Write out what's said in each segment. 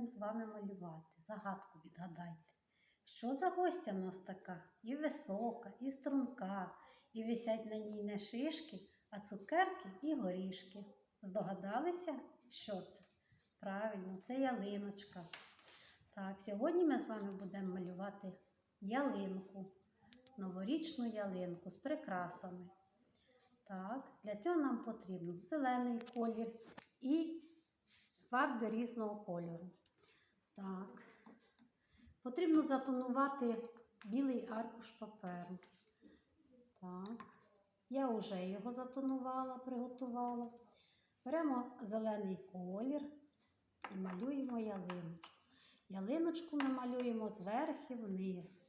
будемо з вами малювати. Загадку відгадайте. Що за гостя в нас така? І висока, і струнка, і висять на ній не шишки, а цукерки і горішки. Здогадалися, що це? Правильно, це ялиночка. Так, сьогодні ми з вами будемо малювати ялинку, новорічну ялинку з прикрасами. Так, для цього нам потрібен зелений колір і фарби різного кольору. Так. Потрібно затонувати білий аркуш паперу. Так. Я вже його затонувала, приготувала. Беремо зелений колір і малюємо ялиночку. Ялиночку ми малюємо зверху вниз.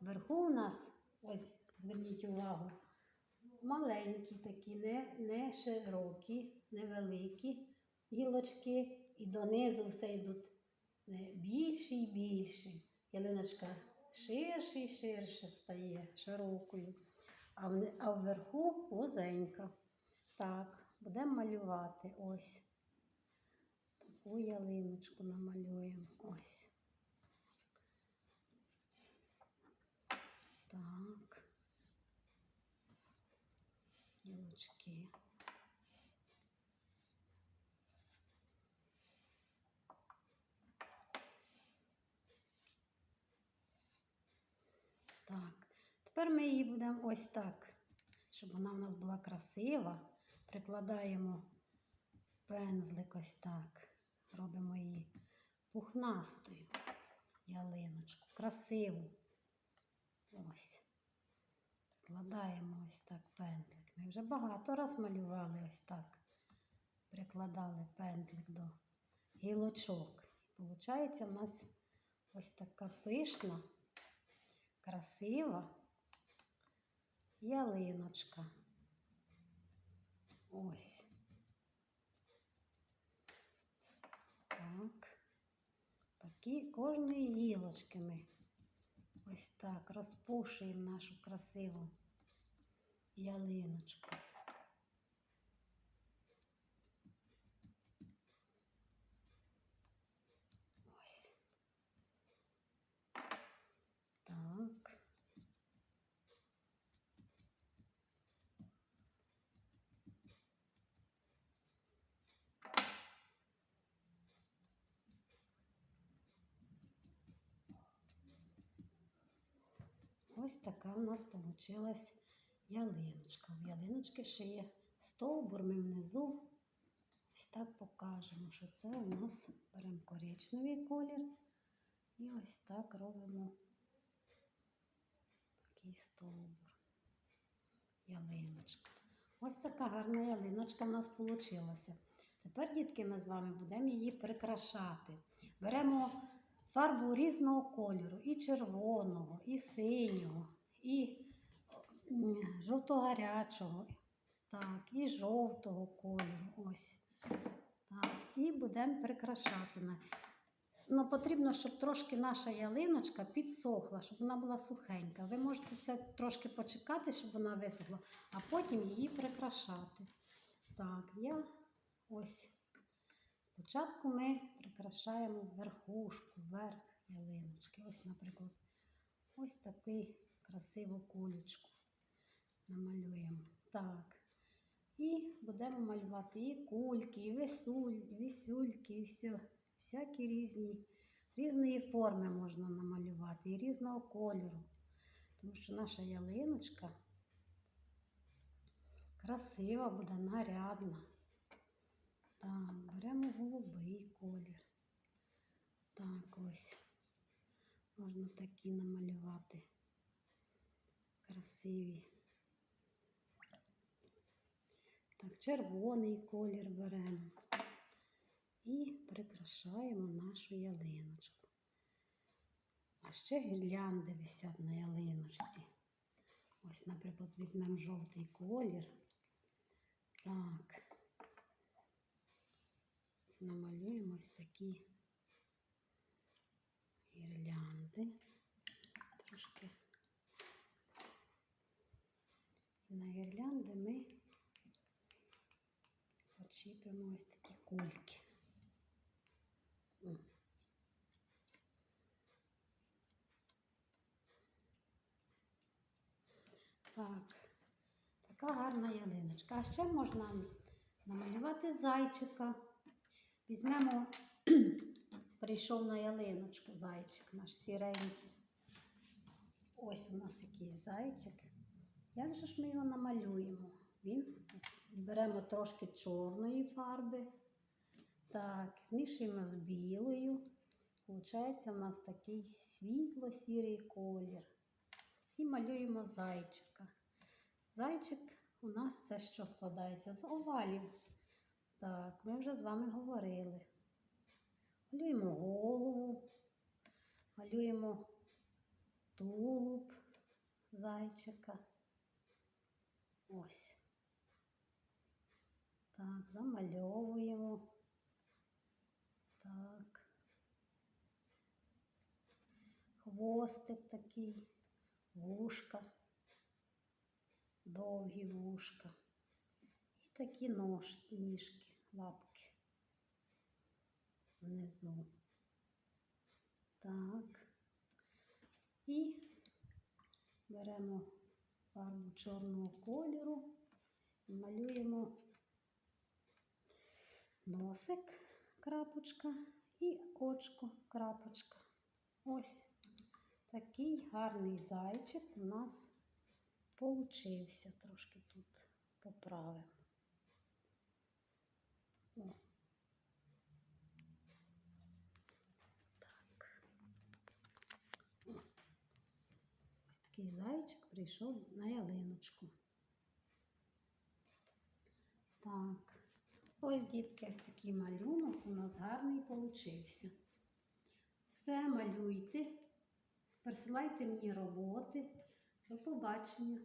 Вверху у нас, ось зверніть увагу, маленькі такі, не, не широкі, невеликі гілочки, і донизу все йдуть більші і більші. Ялиночка ширше і ширше стає, широкою, а, вверху вузенька. Так, будемо малювати ось. Таку ялиночку намалюємо. Ось. Так. Гілочки. Так, тепер ми її будемо ось так, щоб вона в нас була красива. Прикладаємо пензлик ось так. Робимо її пухнастою ялиночку, красиву. Ось. Прикладаємо ось так пензлик. Ми вже багато раз малювали ось так. Прикладали пензлик до гілочок. Виходить, у нас ось така пишна красива ялиночка. Ось. Так. Такі кожної гілочки ми ось так розпушуємо нашу красиву ялиночку. Ось. Так. Ось така в нас вийшла ялиночка. В ялиночки ще є стовбур, ми внизу ось так покажемо, що це у нас беремо коричневий колір і ось так робимо такий стовбур. Ялиночка. Ось така гарна ялиночка в нас вийшла. Тепер, дітки, ми з вами будемо її прикрашати. Беремо фарбу різного кольору, і червоного, і синього, і жовто-гарячого, так, і жовтого кольору. Ось. Так, і будемо прикрашати. Ну, потрібно, щоб трошки наша ялиночка підсохла, щоб вона була сухенька. Ви можете це трошки почекати, щоб вона висохла, а потім її прикрашати. Так, я ось Спочатку ми прикрашаємо верхушку, верх ялиночки. Ось, наприклад, ось таку красиву кулечку намалюємо. Так. І будемо малювати і кульки, і висуль, висюльки, і все. Всякі різні, різної форми можна намалювати, і різного кольору. Тому що наша ялиночка красива буде, нарядна. Так, беремо голубий колір. Так, ось. Можна такі намалювати. Красиві. Так, червоний колір беремо. І прикрашаємо нашу ялиночку. А ще гірлянди висять на ялиночці. Ось, наприклад, візьмемо жовтий колір. Так ось такі гірлянди трошки. На гірлянди ми почіпимо ось такі кульки. Так, така гарна ялиночка. А ще можна намалювати зайчика. Візьмемо, прийшов на ялиночку зайчик наш сіренький. Ось у нас якийсь зайчик. Як же ж ми його намалюємо? Він беремо трошки чорної фарби. Так, змішуємо з білою. Получається у нас такий світло-сірий колір. І малюємо зайчика. Зайчик у нас це що складається з овалів. Так, ми вже з вами говорили. Малюємо голову, малюємо тулуб зайчика. Ось. Так, замальовуємо. Так. Хвостик такий, вушка, довгі вушка. Такі нож, ніжки, лапки внизу. Так. І беремо фарбу чорного кольору малюємо носик, крапочка і очко, крапочка. Ось такий гарний зайчик у нас получився. Трошки тут поправимо. Такий зайчик прийшов на ялиночку. Так. Ось, дітки, ось такий малюнок у нас гарний получився. Все малюйте, присилайте мені роботи. До побачення.